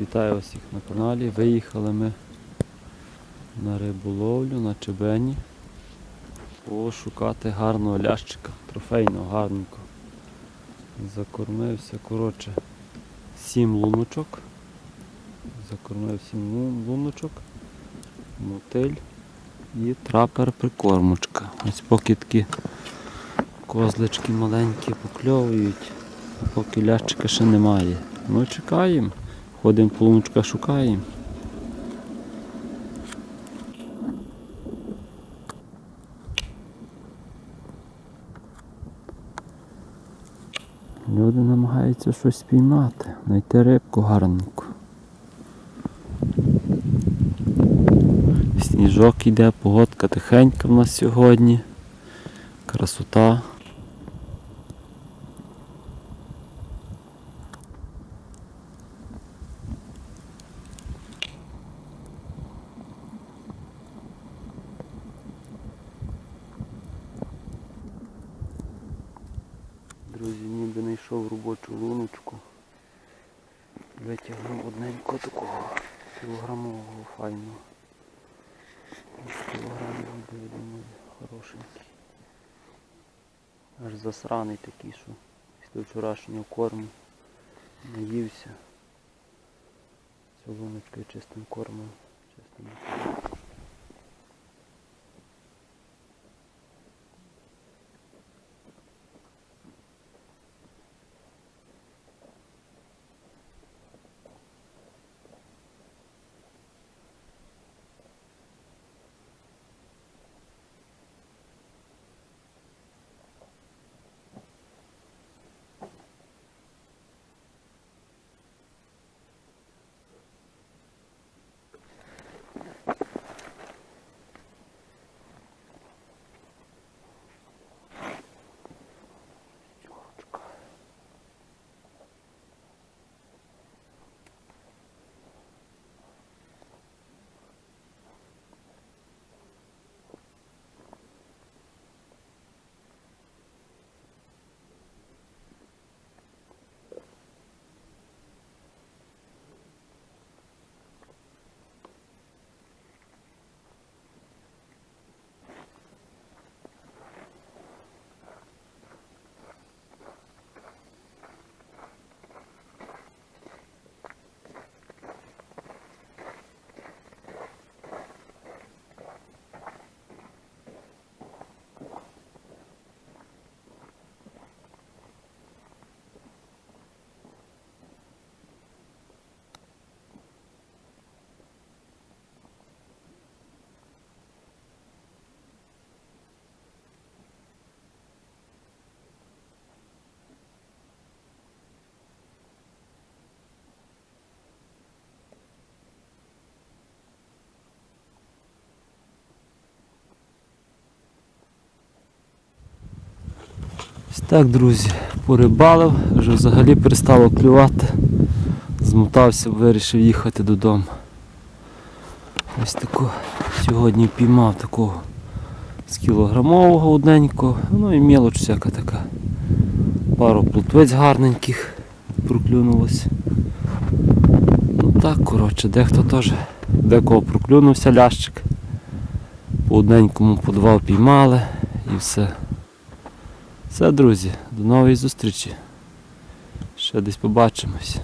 Вітаю всіх на каналі. Виїхали ми на риболовлю на Чебені пошукати гарного лящика, трофейного, гарненького. Закормився, коротше, сім луночок. Закормив сім луночок, мотиль і трапер прикормочка. Ось поки такі козлички маленькі покльовують, поки лящика ще немає. Ну чекаємо. Ходимо полуночка шукаємо. Люди намагаються щось спіймати, знайти рибку гарненьку. Сніжок йде, погодка тихенька в нас сьогодні. Красота. Друзі, ніби знайшов робочу луночку. Витягнув одненько такого кілограмового файного. Кілограмів буде, я хорошенький. Аж засраний такий, що після вчорашнього корму наївся. Цю луночку чистим кормом. Чистим. Чорочка. Так, друзі, порибалив, вже взагалі перестало клювати. Змотався, вирішив їхати додому. Ось таку сьогодні піймав такого з кілограмового одненького, ну і мелоч всяка така. Пару плутвець гарненьких проклюнулось. Ну так, коротше, дехто теж, декого проклюнувся лящик. По одненькому, по два піймали і все. Все, друзі, до нової зустрічі. Ще десь побачимось.